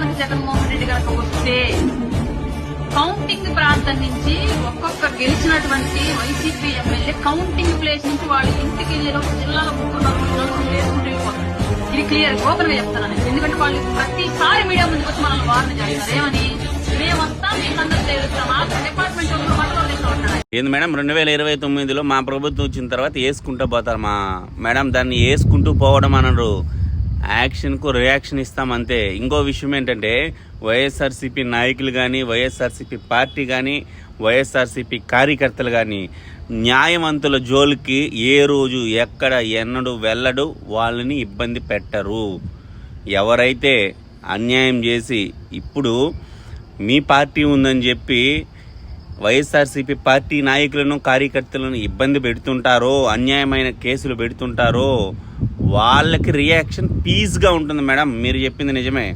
కనుక జగన్మోహన్ రెడ్డి కనుక వస్తే కౌంటింగ్ ప్రాంతం నుంచి ఒక్కొక్క గెలిచినటువంటి వైసీపీ ఎమ్మెల్యే కౌంటింగ్ ప్లేస్ నుంచి వాళ్ళు ఇంటికి వెళ్ళే జిల్లాలో ముక్కున్నారు నలుగురు వేసుకుంటూ ఇది క్లియర్ ఓపెన్గా చెప్తున్నాను ఎందుకంటే వాళ్ళు ప్రతిసారి మీడియా ముందుకు వచ్చి మనల్ని వార్న చేస్తారు ఏమని? మేమంతా మీకు అందరూ తెలుస్తాం ఆ డిపార్ట్మెంట్ ఏంది మేడం? రెండు వేల ఇరవై తొమ్మిదిలో మా ప్రభుత్వం వచ్చిన తర్వాత వేసుకుంటూ పోతారు మా మేడం. దాన్ని వేసుకుంటూ పోవడం అనరు. యాక్షన్కు రియాక్షన్ ఇస్తాం అంతే. ఇంకో విషయం ఏంటంటే వైఎస్ఆర్సీపీ నాయకులు కానీ వైఎస్ఆర్సీపీ పార్టీ కానీ వైఎస్ఆర్సీపీ కార్యకర్తలు కానీ న్యాయవంతుల జోలికి ఏ రోజు ఎక్కడ ఎన్నడు వెళ్ళడు వాళ్ళని ఇబ్బంది పెట్టరు. ఎవరైతే అన్యాయం చేసి ఇప్పుడు మీ పార్టీ ఉందని చెప్పి వైఎస్ఆర్సీపీ పార్టీ నాయకులను కార్యకర్తలను ఇబ్బంది పెడుతుంటారో అన్యాయమైన కేసులు పెడుతుంటారో వాళ్ళకి రియాక్షన్ పీస్గా ఉంటుంది మేడం. మీరు చెప్పింది నిజమే.